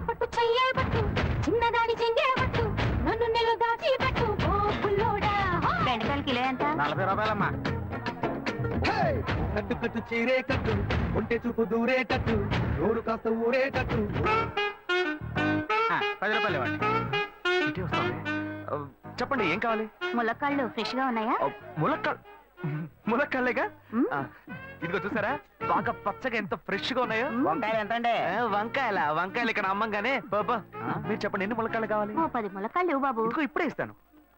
పట్టు చెయ్యే పట్టు చిన్నదాని చెంగే పట్టు నన్ను నెల దాచి పెట్టు ఓ పుల్లోడా బెండకాయలు కిలో ఎంత? నలభై రూపాయలమ్మా. కట్టు కట్టు చీరే కట్టు ఒంటె చూపు దూరేటట్టు నోరు కాస్త ఊరేటట్టు ఆ, పది రూపాయలు ఇవ్వండి. ఇటే వస్తుంది ఆ, చెప్పండి ఏం కావాలి? ములక్కాళ్ళు ఫ్రెష్గా ఉన్నాయా? ఆ, ములక్కాల్ ములక్కాళ్ళేగా ఇదిగో చూసారా? బాగా పచ్చగా ఎంత ఫ్రెష్గా ఉన్నాయో వంకాయలు ఎంత అండి వంకాయల. వంకాయలు ఇక్కడ అమ్మంగానే. బాబా మీరు చెప్పండి ఎన్ని ములక్కాళ్ళు కావాలి? పది ములక్కాళ్ళు ఇవ్వు బాబు. ఇప్పుడే ఇస్తాను.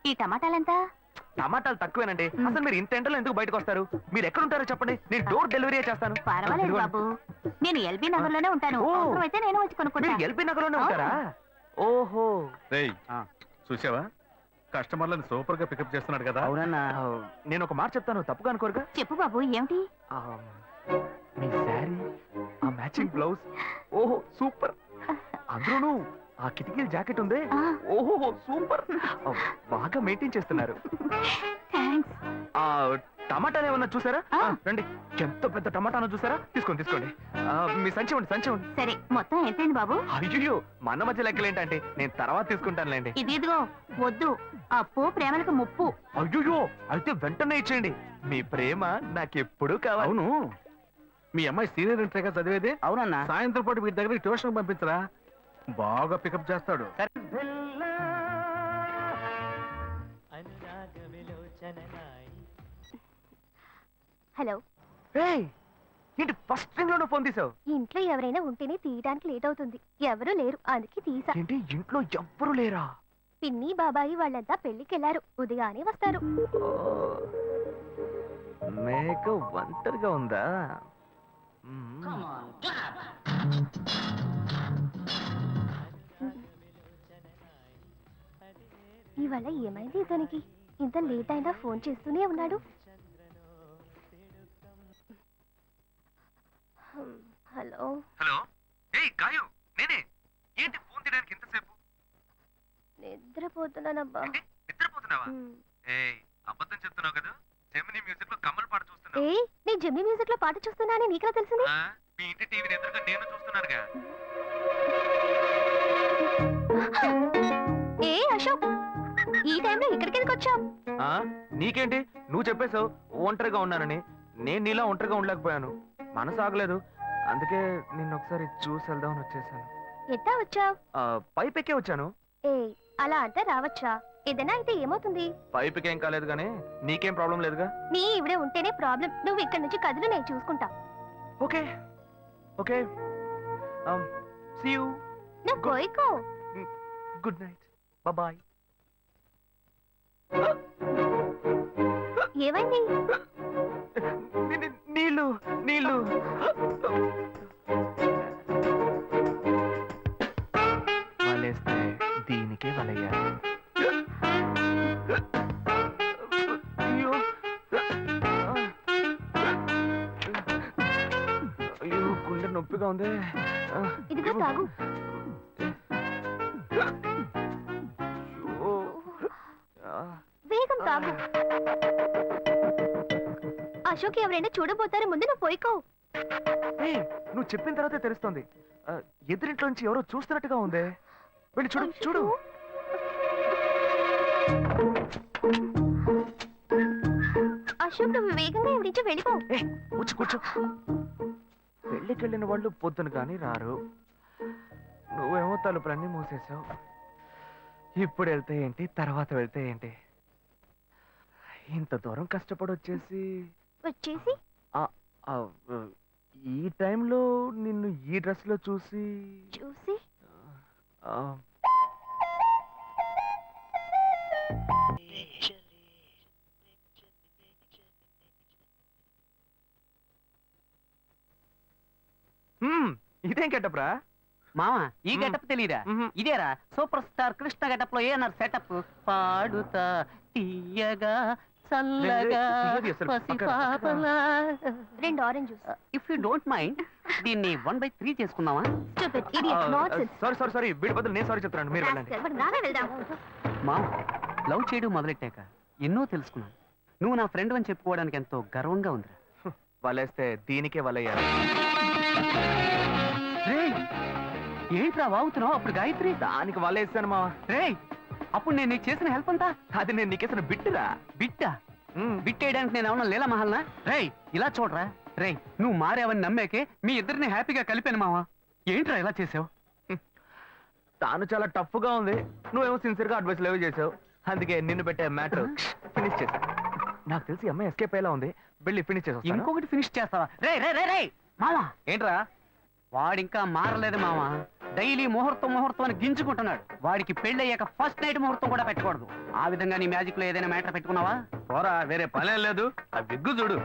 ఈ టమాటాలెంత? టమాటాలు తక్కువేనండి. అసలు మీరు ఇంత ఎండలో ఎందుకు బయటకు వస్తారు? మీరు ఎక్కడ ఉంటారో చెప్పండి. నేను డోర్ డెలివరీ చేస్తాను. పర్వాలేదు. బాబు. నేను ఎల్బీ నగర్లోనే ఉంటాను. ఓ. అయితే నేను వచ్చి కొనుక్కుంటా. మీరు ఎల్బీ నగర్లోనే ఉంటారా ఓహో. చూసావా? కస్టమర్లను సూపర్గా పికప్ చేస్తున్నాడు కదా. అవునన్నా. నేను ఒక మాట చెప్తాను తప్పుగా అనుకోరుగా? చెప్పు బాబు ఏమిటి? శారీ ఆ మ్యాచింగ్ బ్లౌజ్ ఓహో సూపర్. అందులోనూ ఆ కిటికీల జాకెట్ ఉంది. ఓహో సూపర్. బాగా మెయింటైన్ చేస్తున్నారు. థాంక్స్ ఆ టమాటాలు ఏమన్నా చూసారా? రండి. ఎంత పెద్ద టమాటాను చూసారా? తీసుకోండి తీసుకోండి. మీ సంచి ఇవ్వండి సంచి ఇవ్వండి సరే మొత్తం ఎంతైంది బాబు? అయ్యో మన మధ్య లెక్కలు ఏంటంటే నేను తర్వాత తీసుకుంటానులేండి. ఇది ఇదిగో వద్దు. అప్పు ప్రేమలకు ముప్పు. అయ్యో అయితే వెంటనే ఇచ్చేయండి. మీ ప్రేమ నాకెప్పుడు కావాలి. అవును. మీ అమ్మాయి సీనియర్ ఇంటర్గా చదివేది? అవునన్నా. సాయంత్రం పాటు వీటి దగ్గర ట్యూషన్ పంపించరా? బాగా పికప్ చేస్తాడు. హలో. ఏయ్, ఏంటి ఫస్ట్ థింగ్లోనే ఫోన్ తీసావు? ఇంట్లో ఎవరైనా ఉంటేనే తీయడానికి లేట్ అవుతుంది. ఎవరూ లేరు అందుకే తీసా. ఏంటి ఇంట్లో ఎవ్వరు లేరా? పిన్ని బాబాయి వాళ్ళంతా పెళ్ళికి వెళ్ళారు ఉదయానే వస్తారు. మేక ఒంటరిగా ఉందా. ఇవాళ ఏమైంది ఇతనికి? ఇంత లేట్ అయినా ఫోన్ చేస్తూనే ఉన్నాడు? హలో. హలో. ఏయ్ గాయు నేనే. ఏంటి ఫోన్ తీయడానికి ఎంతసేపు నిద్రపోతున్నానబ్బా. ఏంటి నిద్రపోతున్నావా? హ్మ్. ఏయ్ అబద్ధం చెప్తున్నావు కదా. జెమిని మ్యూజిక్లో కమల్ పాట చూస్తున్నావు ఏయ్ నీ జమ్మి మ్యూజిక్లో పాట చూస్తున్నానని నీకెలా తెలిసింది? ఆ, మీ ఇంటి టీవీని ఎదురుగా నేను చూస్తున్నానుగా. ఏ అశోక్ ఈ టైంలో ఇక్కడికి ఎందుకు వచ్చావు? ఆ నీకేంటి? నువ్వు చెప్పేశావు ఒంటరిగా ఉన్నానని. నేను నీలా ఒంటరిగా ఉండలేకపోయాను. మనసు ఆగలేదు. అందుకే నిన్ను ఒకసారి చూసి వెళ్దామని వచ్చేసాను. ఎట్టా వచ్చావు? పైపెక్కే వచ్చాను. ఏ అలా అంటే రావచ్చా? ఏదైనా అయితే ఏమవుతుంది? పైపుకి ఏం కాలేదు కానీ నీకేం ప్రాబ్లం లేదుగా? నీ ఇవిడే ఉంటేనే ప్రాబ్లం. నువ్వు ఇక్కడి నుంచి కదులు నేను చూసుకుంటా. ఓకే. ఓకే. సీ యూ నువ్వు కోయికో గుడ్ నైట్ బాయ్ ఏమైంది? నీళ్ళు నీళ్ళు. వలేస్తే దీనికే వలయ్యారు గుండె నొప్పిగా ఉంది. ఇదిగో తాగు. వేగం తాగు. అశోక్ ఎవరైనా చూడబోతారు ముందు నువ్వు పోయికో. నువ్వు చెప్పిన తర్వాతే తెలుస్తోంది. ఎదురింట్లో నుంచి ఎవరో చూస్తున్నట్టుగా ఉందే. వెళ్ళి చూడు చూడు. అశోక్ నువ్వు వేగంగా ఇవి నుంచి వెళ్ళిపో. కూర్చో కూర్చో. పెళ్ళికి వెళ్ళిన వాళ్ళు పొద్దున కానీ రారు. నువ్వేమో తలుపులన్నీ మూసేసావు ఇప్పుడు వెళ్తే ఏంటి తర్వాత వెళ్తే ఏంటి? ఇంత దూరం కష్టపడి వచ్చేసి వచ్చేసి? ఆ, ఈ టైంలో నిన్ను ఈ డ్రెస్లో చూసి? చూసి ఇదేం కెట్టప్రా మామ ఈ. గెటప్ తెలియదా. ఇదేరా సూపర్ స్టార్ కృష్ణ గెటప్లో ఏమన్నారు సెటప్? పాడుతా తీయగా చల్లగా తీయది అసలు. పసిపాపలా రెండు orange juice if you don't mind దీన్ని వన్ బై త్రీ చేసుకుందామా? సారీ సారీ సారీ వీడి బదులు నేను సారీ మీరు వెళ్ళండి. లవ్ చేయడం మొదలెట్టాక ఎన్నో తెలుసుకున్నాను. నువ్వు నా ఫ్రెండ్ అని చెప్పుకోవడానికి ఎంతో గర్వంగా ఉందిరా. వలేస్తే దీనికే వలయ్యారు. రేయ్, ఏంట్రా వాగుతున్నావు? అప్పుడు గాయత్రి? దానికి వల్ల వేస్తాను మావా. రేయ్ అప్పుడు నేను నీకు చేసిన హెల్ప్ అంతా? అది నేను నీకేసిన బిట్టురా? బిట్టా? బిట్టేయడానికి నేను ఏమన్నా లీల మహల్నా? రేయ్ ఇలా చూడరా. రేయ్. నువ్వు మారావని నమ్మేకే మీ ఇద్దరిని హ్యాపీగా కలిపాను మావా. ఏంట్రా ఇలా చేసావు? తాను చాలా టఫ్గా ఉంది. నువ్వేమో సిన్సియర్గా అడ్వైస్ లేవు చేసావు. అందుకే నిన్ను పెట్టే మ్యాటర్ ఫినిష్ చేసా. నాకు తెలిసి అమ్మాయి ఎస్కేప్ అయ్యేలా ఉంది. వెళ్ళి ఫినిష్ చేసా ఇంకొకటి ఫినిష్ చేస్తావా? రే రే రే రే మావా! ఏంట్రా? వాడింకా మారలేదు మావా. డైలీ ముహూర్తం ముహూర్తం అని గింజుకుంటున్నాడు. వాడికి పెళ్ళి అయ్యాక ఫస్ట్ నైట్ ముహూర్తం కూడా పెట్టకూడదు. ఆ విధంగా నీ మ్యాజిక్లో ఏదైనా మ్యాటర్ పెట్టుకున్నావా? పోరా వేరే పనేం లేదు. ఆ విగ్గు చూడు.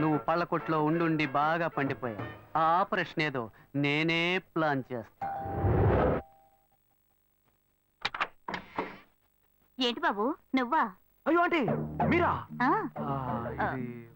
నువ్వు పళ్ళ కొట్లో ఉండుండి బాగా పండిపోయావు. ఆ ఆపరేషన్ ఏదో నేనే ప్లాన్ చేస్తా. ఏంటి బాబు? నువ్వా? అయ్యో ఆంటీ! మీరా? ఆ, ఆ, ఇది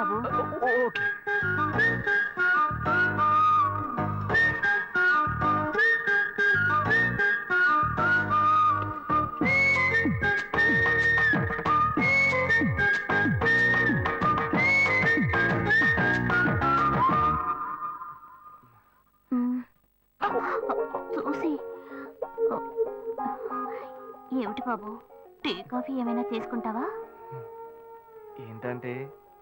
బాబు. ఓకే. చూసి. ఏమిటి బాబు? టీ కాఫీ ఏమైనా తీసుకుంటావా ఏంటంటే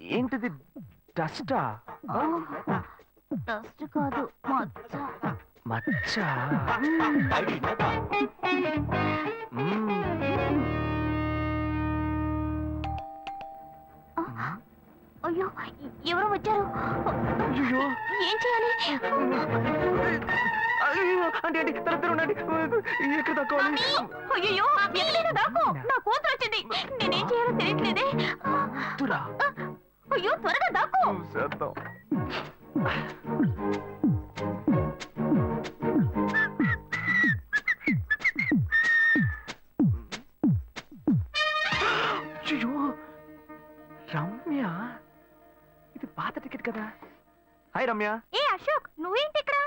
ఏంటిది? డస్టా? డస్ట్ కాదు మచ్చ. మచ్చ? మ్మ్. అయ్యో ఎవరో వచ్చారు. ఏం చేయాలి? అయ్యో అంటే అంటే తల తెర ఉండండి ఎక్కడ తక్కువాలి అయ్యో ఎక్కడైనా దాకో నా కూతురు వచ్చింది. నేనేం చేయాలో తెలియట్లేదే. తురా. అయ్యో త్వరగా దాకో చూసేద్దాం అయ్యో రమ్య. ఇది పాత టికెట్ కదా. హాయ్ రమ్య. ఏ అశోక్ నువ్వేంటి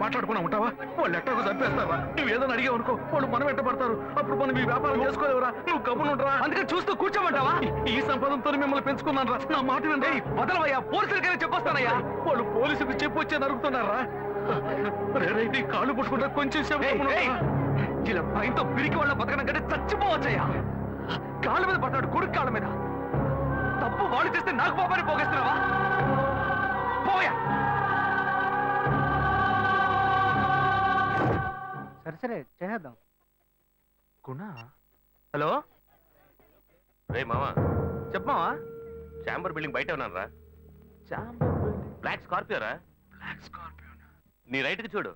మాట్లాడుకున్నా ఉంటావా వాళ్ళు ఎట్టకు చంపేస్తావా? నువ్వు ఏదైనా అడిగావు అనుకో వాళ్ళు మనం వెంట పడతారు. అప్పుడు మనం ఈ వ్యాపారం చేసుకోలేవురా. నువ్వు కబునుంటరా అందుకని చూస్తూ కూర్చోమంటావా? ఈ సంపదంతో మిమ్మల్ని పెంచుకున్నాను రా నా మాట వినండి వదలవయ్యా. పోలీసులకైనా చెప్పొస్తానయ్యా. వాళ్ళు పోలీసుకు చెప్పు వచ్చే నరుకుతున్నారా? రే, రే, నీ కాళ్ళు పుట్టుకుంటా కొంచెం సేపు? ఇలా భయంతో పిరికి వాళ్ళ బతకడం కంటే చచ్చిపోవచ్చయ్యా. కాళ్ళ మీద పడ్డాడు కొడుకు కాళ్ళ మీద. తప్పు వాళ్ళు చేస్తే నాకు పాపాన్ని పోగేస్తున్నావా? పోయా. సరే సరే చేద్దాం గుణ హలో? రే మామా చెప్పమావా చాంబర్ బిల్డింగ్ బయట ఉన్నాను రా. బ్లాక్ స్కార్పియో రా. బ్లాక్ స్కార్పియో నీ రైట్కి చూడు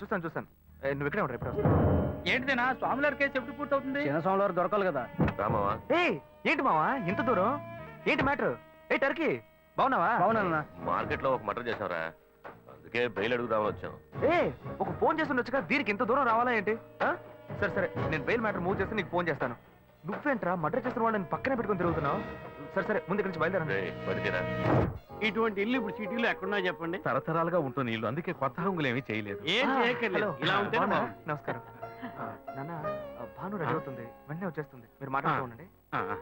చూస్తాను చూస్తాను ఏ, నువ్వు ఇక్కడే ఉంటావు ఎప్పుడు వస్తావు ఏంటిదేనా? స్వామివారి కేసు ఎప్పుడు పూర్తవుతుంది? చిన్న స్వామివారు దొరకాలి కదా. రా మామా ఏయ్ ఏంటి మావా? ఇంత దూరం? ఏంటి మ్యాటర్? ఏ టర్కీ బాగున్నావా? బాగున్నా మార్కెట్లో ఒక మర్డర్ చేసావురా అందుకే బెయిల్ అడుగుదామని వచ్చాం ఏ ఒక ఫోన్ చేసి ఉండొచ్చుగా దీనికి ఇంత దూరం రావాలా ఏంటి? ఆ? సరే సరే నేను బెయిల్ మ్యాటర్ మూవ్ చేస్తే నీకు ఫోన్ చేస్తాను. నువ్వేంట్రా మర్డర్ చేస్తున్న వాళ్ళని పక్కనే పెట్టుకొని తిరుగుతున్నావు? సరే సరే ముందు ఇక్కడి నుంచి బయలుదేరండి. రే బడితేరా ఇటువంటి ఇల్లు ఇప్పుడు సిటీలో ఎక్కడున్నా చెప్పండి. తరతరాలుగా ఉంటుంది ఇల్లు అందుకే కొత్త హంగులు ఏమీ చేయలేదు. ఏం ఆ, చేయక్కర్లేదు. హలో. ఇలా ఉంటే? నమస్కారం. నాన్న భాను రెడీ అవుతుంది. వెంటనే వచ్చేస్తుంది. మీరు మాట్లాడుతూ ఉండండి.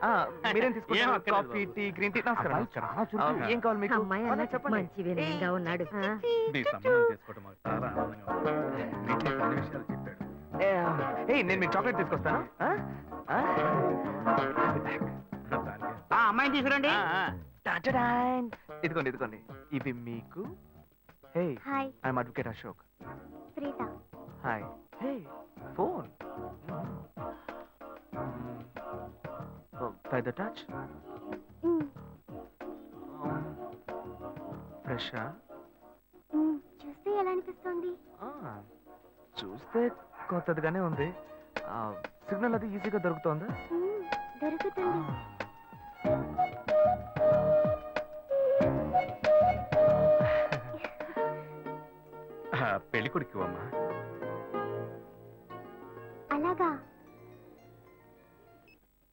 ఆ, మీరేం తీసుకుంటారు? Coffee tea green tea? నమస్కారం. ఏం కావాలి మీకు? అమ్మాయి అన్నట్టు చెప్పండి. మంచి వినయంగా ఉన్నాడు. ఆ. నీ సంబంధం చేసుకోవడం మాకు చాలా ఆనందంగా ఉంది. నీకే కొన్ని విషయాలు చెప్పాడు. ఏ, ఏయ్ నేను మీకు చాక్లెట్ తీసుకొస్తాను. ఆ? ఆ? దానికి. అమ్మాయిని తీసుకురండి. ఇదిగోండి ఇదిగోండి. ఇవి మీకు. Hey I'm advocate Ashok. Preetha. Hi. Touch మ్, ఫ్రెషా మ్, చూస్తే ఎలా అనిపిస్తోంది? చూస్తే కొత్తదిగానే ఉంది. సిగ్నల్ అది ఈజీగా దొరుకుతోందా? మ్, దొరుకుతుంది. పెళ్ళి కొడుకు అమ్మా అలాగా.